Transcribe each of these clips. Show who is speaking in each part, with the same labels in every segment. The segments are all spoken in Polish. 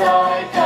Speaker 1: joy.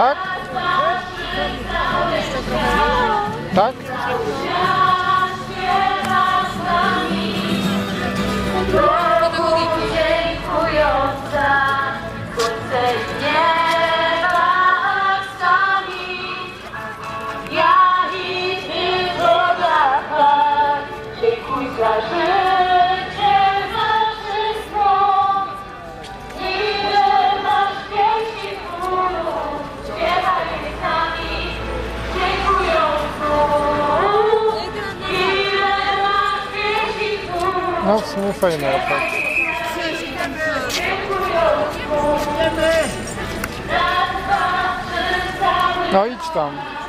Speaker 1: Tak?
Speaker 2: Tak?
Speaker 1: No w sumie fajny efekt. No idź tam.